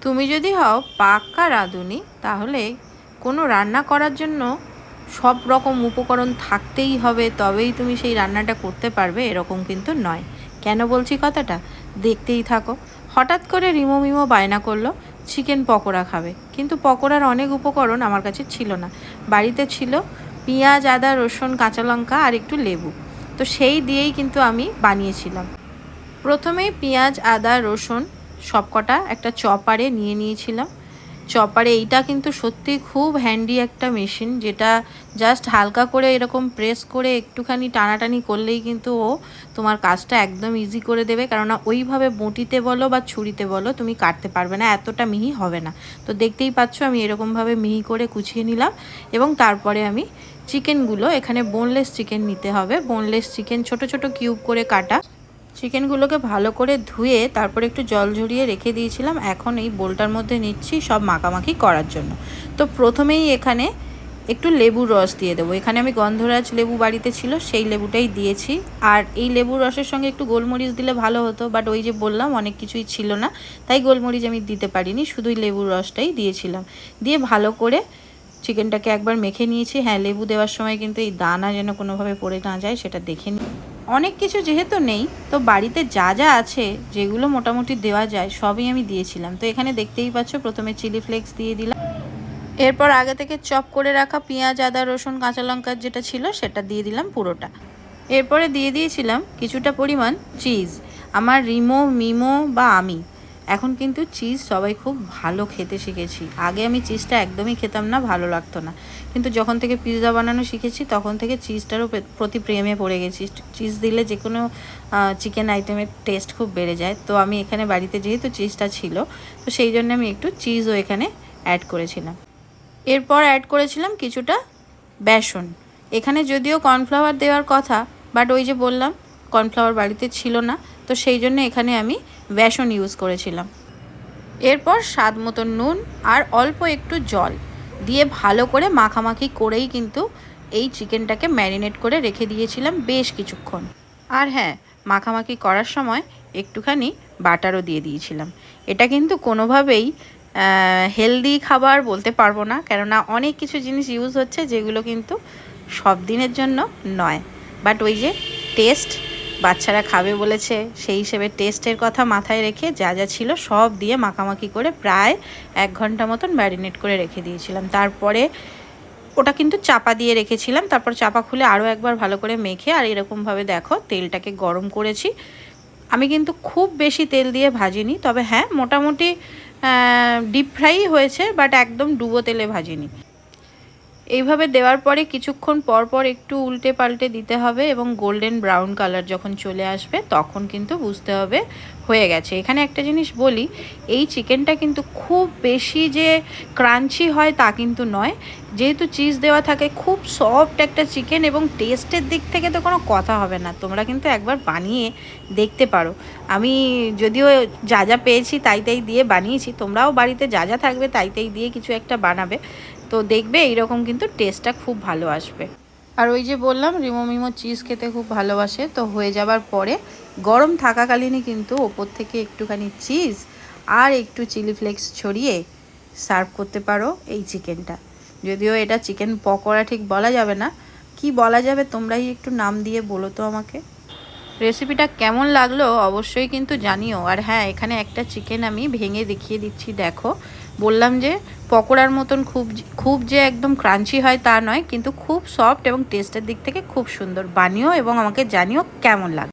তুমি যদি হও পাক্কা রাঁধুনি, তাহলে কোনো রান্না করার জন্য সব রকম উপকরণ থাকতেই হবে, তবেই তুমি সেই রান্নাটা করতে পারবে, এরকম কিন্তু নয়। কেন বলছি কথাটা? দেখতেই থাকো। হঠাৎ করে রিমো মিমো বায়না করল, চিকেন পকোড়া খাবে। কিন্তু পকোড়ার অনেক উপকরণ আমার কাছে ছিল না। বাড়িতে ছিল পেঁয়াজ, আদা, রসুন, কাঁচা লঙ্কা আর একটু লেবু। তো সেই দিয়েই কিন্তু আমি বানিয়েছিলাম। প্রথমেই পেঁয়াজ, আদা, রসুন সবকটা একটা চপারে নিয়ে নিয়েছিলাম। চপারে এইটা কিন্তু সত্যি খুব হ্যান্ডি একটা মেশিন যেটা জাস্ট হালকা করে এরকম প্রেস করে একটুখানি টানাটানি করলেই কিন্তু ও তোমার কাজটা একদম ইজি করে দেবে। কেননা ওইভাবে বটিতে বলো বা ছুরিতে বলো, তুমি কাটতে পারবে না, এতটা মিহি হবে না। তো দেখতেই পাচ্ছ আমি এরকমভাবে মিহি করে কুচিয়ে নিলাম এবং তারপরে আমি চিকেনগুলো এখানে বোনলেস চিকেন নিতে হবে। বোনলেস চিকেন ছোট ছোট কিউব করে কাটা। চিকেনগুলোকে ভালো করে ধুয়ে তারপরে একটু জল ঝরিয়ে রেখে দিয়েছিলাম। এখন এই বোলটার মধ্যে নিচ্ছি সব মাখামাখি করার জন্য। তো প্রথমেই এখানে একটু লেবুর রস দিয়ে দেবো। এখানে আমি গন্ধরাজ লেবু বাড়িতে ছিল, সেই লেবুটাই দিয়েছি। আর এই লেবুর রসের সঙ্গে একটু গোলমরিচ দিলে ভালো হতো বাট ওই যে বললাম, অনেক কিছুই ছিল না। তাই গোলমরিচ আমি দিতে পারিনি, শুধুই লেবুর রসটাই দিয়েছিলাম। দিয়ে ভালো করে চিকেনটাকে একবার মেখে নিয়েছি। হ্যাঁ লেবু দেওয়ার সময় কিন্তু এই দানা যেন কোনোভাবে পড়ে না যায়, সেটা দেখে নিই অনেক কিছু যেহেতু নেই, তো বাড়িতে যা যা আছে, যেগুলো মোটামুটি দেওয়া যায়, সবই আমি দিয়েছিলাম। তো এখানে দেখতেই পাচ্ছ, প্রথমে চিলি ফ্লেক্স দিয়ে দিলাম। এরপর আগে থেকে চপ করে রাখা পেঁয়াজ, আদা, রসুন, কাঁচা লঙ্কার যেটা ছিল, সেটা দিয়ে দিলাম পুরোটা। এরপরে দিয়ে দিয়েছিলাম কিছুটা পরিমাণ চিজ। আমার রিমো, মিমো বা আমি। এখন কিন্তু চিজ সবাই খুব ভালো খেতে শিখেছি। আগে আমি চিজটা একদমই খেতাম না, ভালো লাগতো না। কিন্তু যখন থেকে পিৎজা বানানো শিখেছি, তখন থেকে চিজটারও প্রতি প্রেমে পড়ে গেছি। চিজ দিলে যে কোনো চিকেন আইটেমের টেস্ট খুব বেড়ে যায়। তো আমি এখানে বাড়িতে যেহেতু চিজটা ছিল, তো সেই জন্য আমি একটু চিজও এখানে অ্যাড করেছিলাম। এরপর অ্যাড করেছিলাম কিছুটা বেসন। এখানে যদিও কর্নফ্লাওয়ার দেওয়ার কথা বাট ওই যে বললাম কর্নফ্লাওয়ার বাড়িতে ছিল না। তো সেই জন্য এখানে আমি বেসন ইউজ করেছিলাম। এরপর স্বাদ মতো নুন আর অল্প একটু জল দিয়ে ভালো করে মাখামাখি করেই কিন্তু এই চিকেনটাকে ম্যারিনেট করে রেখে দিয়েছিলাম বেশ কিছুক্ষণ। আর হ্যাঁ মাখামাখি করার সময় একটুখানি বাটারও দিয়ে দিয়েছিলাম। এটা কিন্তু কোনোভাবেই হেলদি খাবার বলতে পারব না, কেননা অনেক কিছু জিনিস ইউজ হচ্ছে যেগুলো কিন্তু সব দিনের জন্য নয়। বাট ওই যে টেস্ট বাচ্চারা খাবে বলেছে। সেই হিসেবে টেস্টের কথা মাথায় রেখে যা যা ছিল সব দিয়ে মাখামাখি করে প্রায় এক ঘণ্টা মতন ম্যারিনেট করে রেখে দিয়েছিলাম। তারপরে ওটা কিন্তু চাপা দিয়ে রেখেছিলাম। তারপর চাপা খুলে আরও একবার ভালো করে মেখে আর এরকমভাবে দেখো তেলটাকে গরম করেছি। আমি কিন্তু খুব বেশি তেল দিয়ে ভাজিনি, তবে হ্যাঁ মোটামুটি ডিপ ফ্রাই হয়েছে বাট একদম ডুবো তেলে ভাজিনি। এইভাবে দেওয়ার পরে কিছুক্ষণ পর পর একটু উল্টে পাল্টে দিতে হবে এবং গোল্ডেন ব্রাউন কালার যখন চলে আসবে তখন কিন্তু বুঝতে হবে হয়ে গেছে। এখানে একটা জিনিস বলি, এই চিকেনটা কিন্তু খুব বেশি যে ক্রাঞ্চি হয় তা কিন্তু নয়। যেহেতু চিজ দেওয়া থাকে, খুব সফট একটা চিকেন এবং টেস্টের দিক থেকে তো কোনো কথা হবে না। তোমরা কিন্তু একবার বানিয়ে দেখতে পারো। আমি যদিও যা যা পেয়েছি তাই তাই দিয়ে বানিয়েছি, তোমরাও বাড়িতে যা যা থাকবে তাই তাই দিয়ে কিছু একটা বানাবে। তো দেখবে এইরকম কিন্তু টেস্টটা খুব ভালো আসবে। আর ওই যে বললাম, রিমো মিমো চিজ খেতে খুব ভালোবাসে, তো হয়ে যাবার পরে গরম থাকাকালীনই কিন্তু ওপর থেকে একটুখানি চিজ আর একটু চিলি ফ্লেক্স ছড়িয়ে সার্ভ করতে পারো এই চিকেনটা যদিও এটা চিকেন পকোড়া ঠিক বলা যাবে না, কি বলা যাবে তোমরাই একটু নাম দিয়ে বলো তো আমাকে। রেসিপিটা কেমন লাগল অবশ্যই কিন্তু জানিও। আর হ্যাঁ এখানে একটা চিকেন আমি ভেঙে দেখিয়ে দিচ্ছি, দেখো। বললাম যে পকোড়ার মতন খুব খুব যে একদম ক্রাঞ্চি হয় তা নয়, কিন্তু খুব সফট এবং টেস্টের দিক থেকে খুব সুন্দর। বানিও এবং আমাকে জানিও কেমন লাগে